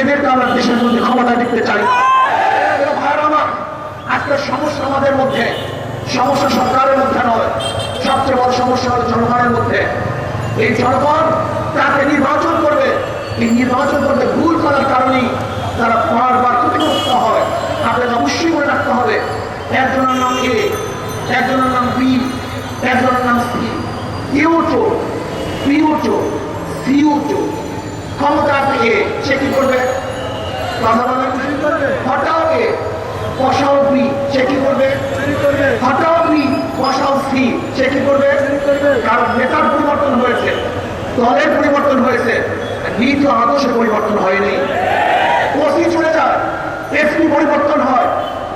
এদেরকে আমরা দেশের মধ্যে ক্ষমতা দেখতে চাই। আমার, আজকের সমস্যা আমাদের মধ্যে, সমস্যা সরকারের মধ্যে নয়, সবচেয়ে বড় সমস্যা হলো জনগণের মধ্যে। এই জনগণ তাকে নির্বাচন করবে, এই নির্বাচন করতে ভুল করার কারণেই তারা বারবার ক্ষতিগ্রস্ত হয়। আপনাকে অবশ্যই মনে রাখতে হবে, একজনের নাম এ, একজনের নাম বি, একজনের নাম সি কেউ চোর পিও চোর সিও চোর ক্ষমতা থেকে সে কি করবে? কথা বলেন এ কষাও বি সে কি করবে? হটাও বি কষাও সি সে কি করবে? কারণ নেতার পরিবর্তন হয়েছে, দলের পরিবর্তন হয়েছে, নীতি ও আদর্শের পরিবর্তন হয়নি। ওসি চলে যায়, এসপি পরিবর্তন হয়,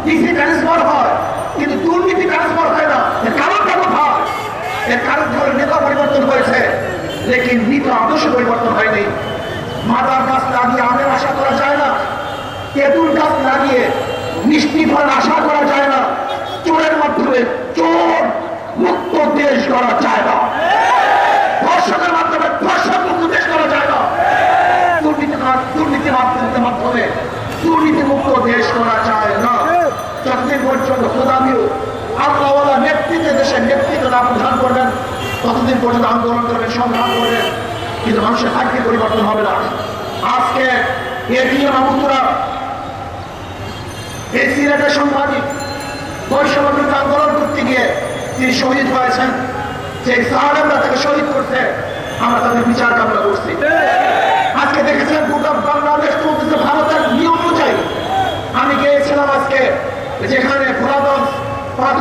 ডিসি ট্রান্সফার হয়, কিন্তু দুর্নীতি ট্রান্সফার হয় না এর কারণটা কোথায় এর কারণ ধরে নেতা পরিবর্তন হয়েছে, লেকিন নীতি আদর্শ পরিবর্তন হয়নি। মাদার গাছ লাগিয়ে আমের আশা করা যায় না, তেঁতুল গাছ লাগিয়ে মিষ্টি ফল আশা করা যায় না, চোরের মাধ্যমে চোর মুক্ত দেশ করা যায় না। ধর্ষকের মাধ্যমে ধর্ষক মুক্ত দেশ করা যায় না। দুর্নীতি দুর্নীতি মাধ্যমের মাধ্যমে দুর্নীতি মুক্ত দেশ করা যায় না। পর্যন্ত খোদামিও আল্লাহওয়ালা নেতৃত্বে দেশের নেতৃত্ব না প্রদান করবেন, ততদিন পর্যন্ত আন্দোলন করবেন, সংগ্রাম করবেন, কিন্তু মানুষের ভাগ্যে পরিবর্তন হবে না। এই সিলেটের সাংবাদিক বৈষম্য আন্দোলন করতে গিয়ে তিনি শহীদ হয়েছেন। যে সাহারা তাকে শহীদ করতে আমরা তাদের বিচার কামনা করছি। আজকে দেখেছেন গোটা বাংলাদেশ চলতেছে ভারতের নিয়ম অনুযায়ী। আমি গিয়েছিলাম আজকে যেখানে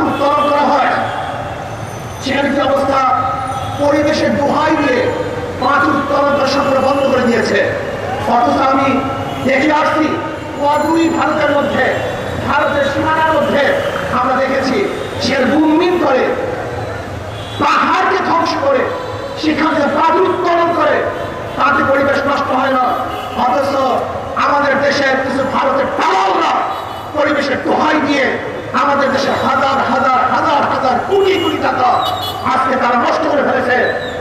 উত্তোলন করা হয়। সেখানে কি অবস্থা? পরিবেশের দোহাই দিয়ে পাথর উত্তোলন করা সম্পূর্ণ বন্ধ করে দিয়েছে। অথচ আমি দেখে আসছি অদূরই ভারতের মধ্যে ভারতের সীমানার মধ্যে আমরা দেখেছি সে বুমিন করে, পাহাড়কে ধ্বংস করে সেখান থেকে পাথর উত্তোলন করে, তাতে পরিবেশ নষ্ট হয় না। অথচ আমাদের দেশের কিছু ভারতের দালালরা পরিবেশের দোহাই দিয়ে আমাদের দেশে হাজার হাজার হাজার হাজার কোটি কোটি টাকা আজকে তারা নষ্ট করে ফেলেছে।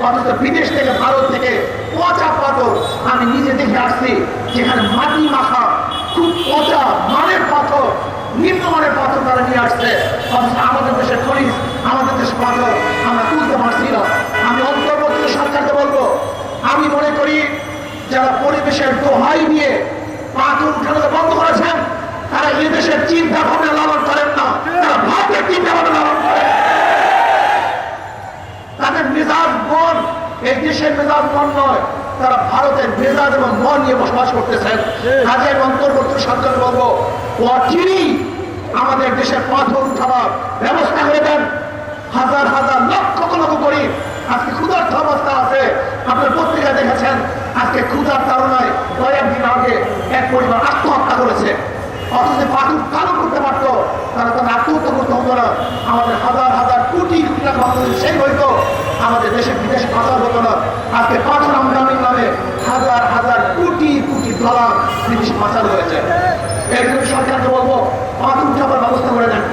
অথচ বিদেশ থেকে, ভারত থেকে পচা পাথর আমি নিজে দেখে আসছি, যেখানে মাটি মাখা খুব পচা নিম্নমানের পাথর তারা নিয়ে আসছে। অথচ আমাদের দেশের খনিজ আমাদের দেশের পাথর আমরা তুলতে পারছি না। আমি অন্তর্বর্তী সরকারকে বলব আমি মনে করি যারা পরিবেশের দোহাই নিয়ে পাথর উঠানোকে বন্ধ করেছেন তারা এই দেশের চিন্তা ভাবনা লালন করেন না। তারা ভারতের চিন্তা ভাবনা লালন করেন। তাদের মেজাজ মন এই দেশের মেজাজ মন নয় তারা ভারতের মেজাজ এবং মন নিয়ে বসবাস করতেছেন। কাজের অন্তর্বর্তী সরকার বলব অচিরেই আমাদের দেশের পাথর উঠাবার ব্যবস্থা করে দেন। হাজার হাজার লক্ষ লক্ষ করি আজকে ক্ষুধার্থ অবস্থা আছে। আপনার পত্রিকা দেখেছেন, আজকে ক্ষুধার কারণে কয়েকদিন আগে এক পরিবার আত্মহত্যা করেছে। অথচ পাথর কালো করতে পারতো, তারা তারা আত্মহত্যা করতে হতো না। আমাদের হাজার হাজার কোটি কোটি সেই হইতো। আমাদের দেশে বিদেশে পাচার হতো না। আজকে পাথর আমদানির নামে হাজার হাজার কোটি কোটি ডলার বিদেশে পাচার হয়েছে এর জন্য সরকারকে বলব পাথর উঠাবার ব্যবস্থা করে দেন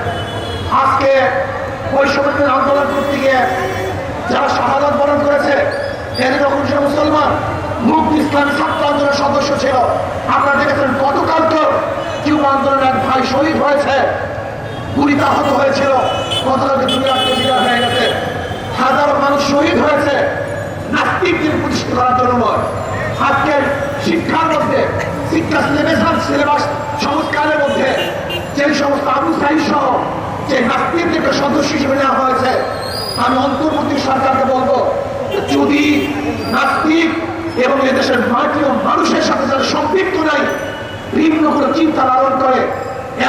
আজকে ওই আন্দোলন করতে গিয়ে যারা শাহাদত বরণ করেছে, এদের অংশ মুসলমান মুক্তি ইসলামী ছাত্র আন্দোলনের সদস্য ছিল, আপনারা দেখেছেন গতকালকে কিউ আন্দোলনের এক ভাই শহীদ হয়েছে গুলিতে আহত হয়েছিল, গতকালকে দুনিয়াতে বিদায় হয়ে গেছে। হাজারো মানুষ শহীদ হয়েছে নাস্তিকদের প্রতিষ্ঠিত করার জন্য নয়। আজকের শিক্ষার মধ্যে, শিক্ষা সিলেবাস সিলেবাস সংস্কারের মধ্যে যে সমস্ত আবু সাইদ সহ যে নাস্তিকদেরকে সদস্য হিসেবে নেওয়া হয়েছে আমি অন্তর্বর্তী সরকারকে বলব যদি নাস্তিক এবং এদেশের মাটি ও মানুষের সাথে যারা সম্পৃক্ত নাই, ভিন্ন কোনো চিন্তা লালন করে,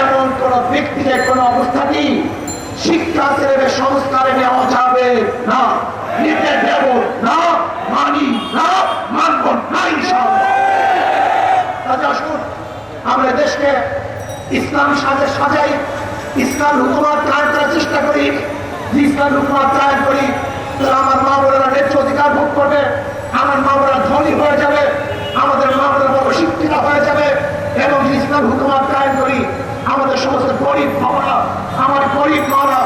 এমন কোন ব্যক্তিকে কোনো অবস্থাতেই শিক্ষা সিলেবাস সংস্কারে নেওয়া যাবে না। নিতে দেব না, মানি না, মানব না ইনশাআল্লাহ। আসুন, আমরা দেশকে ইসলাম সাজে সাজাই। ইসলাম হুকুমাত কায়েম করার চেষ্টা করি। ইসলাম হুকুমাত কায়েম করি, তাহলে আমার মা বোনেরা ন্যায্য অধিকার ভোগ করবে, আমার মা বোনেরা ধনী হয়ে যাবে, আমাদের মা বোনেরা বড় শিক্ষিত হয়ে যাবে, এবং ইসলাম হুকুমাত কায়েম করি, আমাদের সমস্ত গরিব বাবারা, আমার গরিব মারা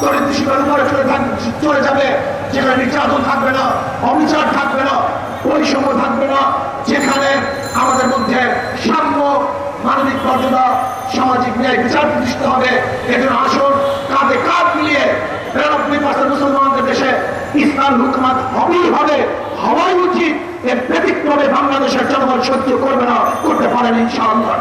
দরিদ্র শিকার উপরে চলে থাকবে চলে যাবে, যেখানে নির্যাতন থাকবে না, অবিচার থাকবে না, বৈষম্য থাকবে না, যেখানে আমাদের মধ্যে সাম্য মানবিক মর্যাদা সামাজিক ন্যায় বিচার প্রতিষ্ঠিত হবে। এজন্য আসুন, কাঁধে কাঁধ মিলিয়ে বিরানব্বই পার্সেন্ট মুসলমানদের দেশে ইসলাম হুকুমাত হবেই হবে হওয়াই উচিত। এর ব্যতিক্রমে বাংলাদেশের জনগণ সহ্য করবে না, করতে পারেন ইনশাআল্লাহ